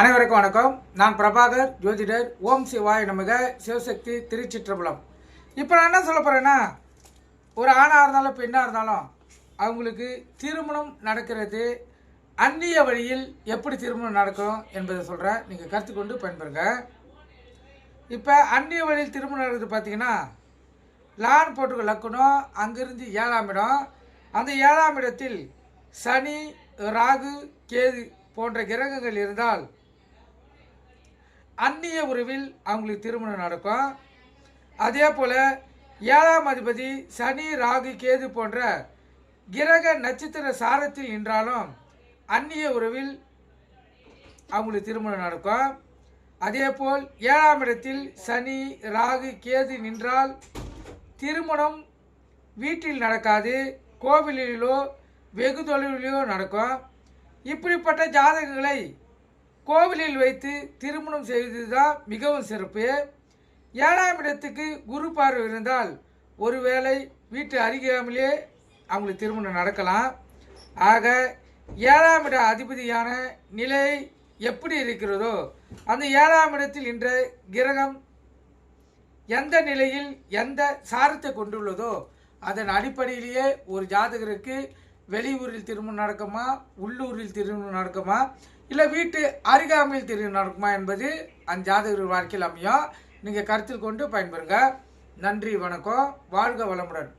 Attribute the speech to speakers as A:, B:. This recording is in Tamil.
A: அனைவருக்கும் வணக்கம். நான் பிரபாகர் ஜோதிடர் ஓம் சிவாய் நமக சிவசக்தி திருச்சிற்றம்பலம். இப்போ நான் என்ன சொல்ல போகிறேன்னா ஒரு ஆணாக இருந்தாலும் பெண்ணாக இருந்தாலும் அவங்களுக்கு திருமணம் நடக்கிறது அந்நிய வழியில் எப்படி திருமணம் நடக்கும் என்பதை சொல்கிறேன் நீங்கள் கற்றுக்கொண்டு பயன்பெறுங்க. இப்போ அந்நிய வழியில் திருமணம் நடக்குது பார்த்தீங்கன்னா லான் போட்டுக்க லக்குனம் அங்கிருந்து ஏழாம் இடம். அந்த ஏழாம் இடத்தில் சனி ராகு கேது போன்ற கிரகங்கள் இருந்தால் அந்நிய உறவில் அவங்களுக்கு திருமணம் நடக்கும். அதே போல் ஏழாம் அதிபதி சனி ராகு கேது போன்ற கிரக நட்சத்திர சாரத்தில் நின்றாலும் அந்நிய உறவில் அவங்களுக்கு திருமணம் நடக்கும். அதேபோல் ஏழாம் இடத்தில் சனி ராகு கேது நின்றால் திருமணம் வீட்டில் நடக்காது. கோவிலிலோ வெகு தொலைவிலோ நடக்கும். இப்படிப்பட்ட ஜாதகங்களை கோவிலில் வைத்து திருமணம் செய்வது தான் மிகவும் சிறப்பு. ஏழாம் இடத்துக்கு குரு பார்வை இருந்தால் ஒருவேளை வீட்டு அருகாமலே அவங்களுக்கு திருமணம் நடக்கலாம். ஆக ஏழாம் இட அதிபதியான நிலை எப்படி இருக்கிறதோ அந்த ஏழாம் இடத்தில் இன்ற கிரகம் எந்த நிலையில் எந்த சாரத்தை கொண்டுள்ளதோ அதன் அடிப்படையிலேயே ஒரு ஜாதகருக்கு வெளியூரில் திருமணம் நடக்குமா? உள்ளூரில் திருமணம் நடக்குமா? இல்லை வீட்டு அருகாமையில் திருமணம் நடக்குமா என்பது அந்த ஜாதகர் வாழ்க்கையில் அமையும். நீங்கள் கருத்தில் கொண்டு பயன்பெறுங்க. நன்றி வணக்கம். வாழ்க வளமுடன்.